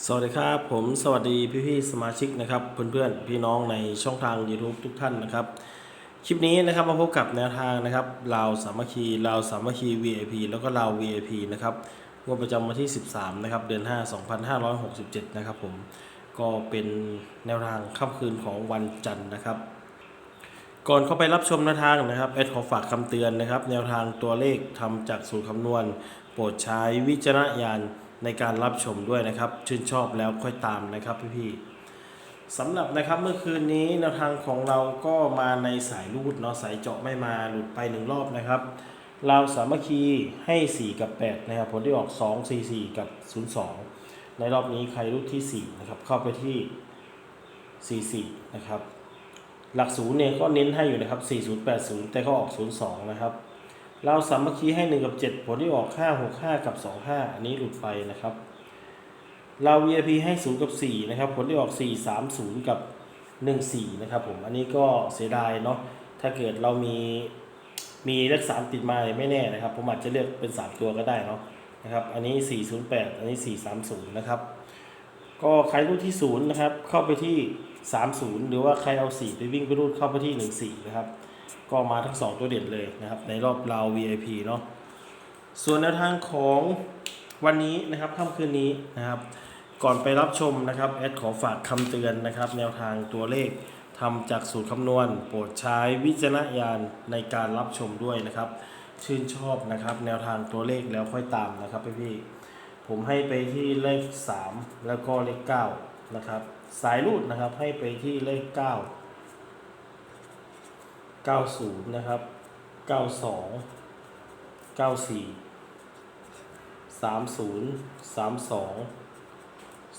สวัสดีครับผมสวัสดีพี่พี่ๆสมาชิกนะครับเพื่อนๆพี่น้องในช่องทาง YouTube ทุกท่านนะครับ คลิปนี้นะครับมาพบกับแนวทางนะครับลาวสามัคคีลาวสามัคคี VIP แล้วก็ลาว VIP นะครับงวดประจำวันที่ 13นะครับเดือน 5 2567 นะครับผมก็เป็นแนวทางค่ำคืนของวันจันทร์นะครับ ก่อนเข้าไปรับชมแนวทางนะครับแอดขอฝากคำเตือนนะครับ แนวทางตัวเลขทำจากสูตรคำนวณ โปรดใช้วิจารณญาณ ในการรับชมด้วยนะครับ ชื่นชอบแล้วค่อยตามนะครับพี่ๆสำหรับนะครับเมื่อคืนนี้แนวทางของเราก็มาในสายรูดเนาะสายเจาะไม่มาหลุดไปหนึ่งรอบนะครับเราวสามัคคีให้ 4 กับ 8 นะครับ ผลที่ออก 2 4 4 กับ 02 ในรอบนี้ใครรูดที่ 4 นะครับ เข้าไปที่ 44 นะครับ หลักศูนย์เนี่ยก็เน้นให้อยู่นะครับ 4080 แต่เขาออก 02 นะครับ เราสามัคคีให้1กับ 7 ผลที่ออก 5 6 5 กับ 25 อันนี้หลุดไปนะครับ เรา VIP ให้ 0 กับ 4 นะครับ ผลที่ออก 4 3 0 กับ 14 นะครับผมอันนี้ก็เสียดายเนาะถ้าเกิดเรามีมีเลข 3 ติดมาไม่แน่นะครับ ผมอาจจะเลือกเป็น 3 ตัวก็ได้เนาะนะครับอันนี้ 408 อันนี้ 430 นะครับ ก็ใครรูดที่ 0 นะครับ เข้าไปที่ 30 หรือว่าใครเอา 4 ไปวิ่งไปรูดเข้าไปที่ 14 นะครับ ก็มาทั้ง 2 ตัวเด่นเลยนะครับ ในรอบเรา VIP เนาะส่วนแนวทางของวันนี้นะครับค่ำคืนนี้นะครับ ก่อนไปรับชมนะครับแอดขอฝากคำเตือนนะครับ แนวทางตัวเลขทำจากสูตรคำนวณ โปรดใช้วิจารณญาณในการรับชมด้วยนะครับ ชื่นชอบนะครับ แนวทางตัวเลขแล้วค่อยตามนะครับพี่ๆผมให้ไปที่เลข 3 แล้วก็เลข9นะครับสายรูดนะครับให้ไปที่เลข 9 90 นะครับ 92 94 30 32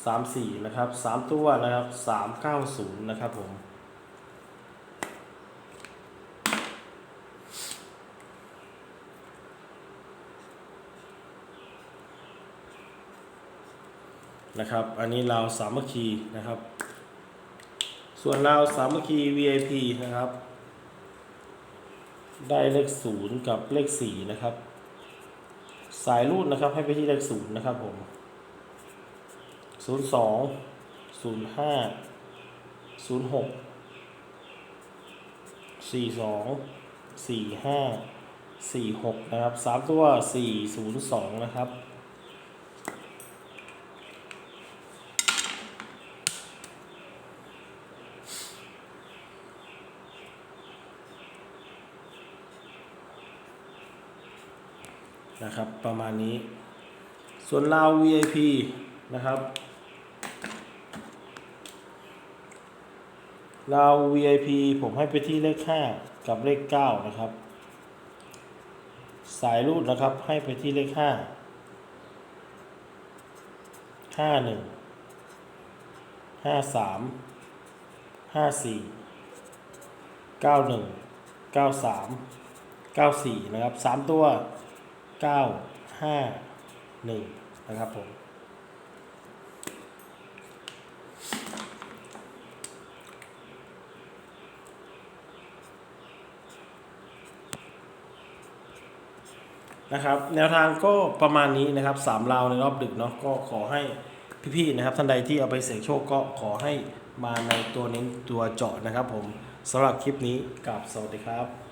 34 นะครับ 3 ตัวนะครับ 390 นะครับผมนะครับ อันนี้เราวสามัคคีนะครับ ส่วนเราวสามัคคี VIP นะครับ ได้เลขศูนย์กับเลขสี่นะครับ สายรูดนะครับให้ไปที่เลขศูนย์นะครับผมศูนย์สองศูนย์ห้าศูนย์หกสี่สองสี่ห้าสี่หกนะครับสามตัวสี่ศูนย์สองนะครับ นะครับ ประมาณนี้ ส่วนเราว VIP นะครับเราว VIP ผมให้ไปที่เลข 5 กับเลข 9 นะครับ สายรูดนะครับให้ไปที่เลข 5 5 1 5 3 5 4 9 1 9 3 9 4 นะครับ 3 ตัว เก้าห้าหนึ่งนะครับผมนะครับแนวทางก็ประมาณนี้นะครับสามราวในรอบดึกเนาะก็ขอให้พี่ๆนะครับท่านใดที่เอาไปเสี่ยงโชคก็ขอให้มาในตัวเน้นตัวเจาะนะครับผมสำหรับคลิปนี้กับสวัสดีครับ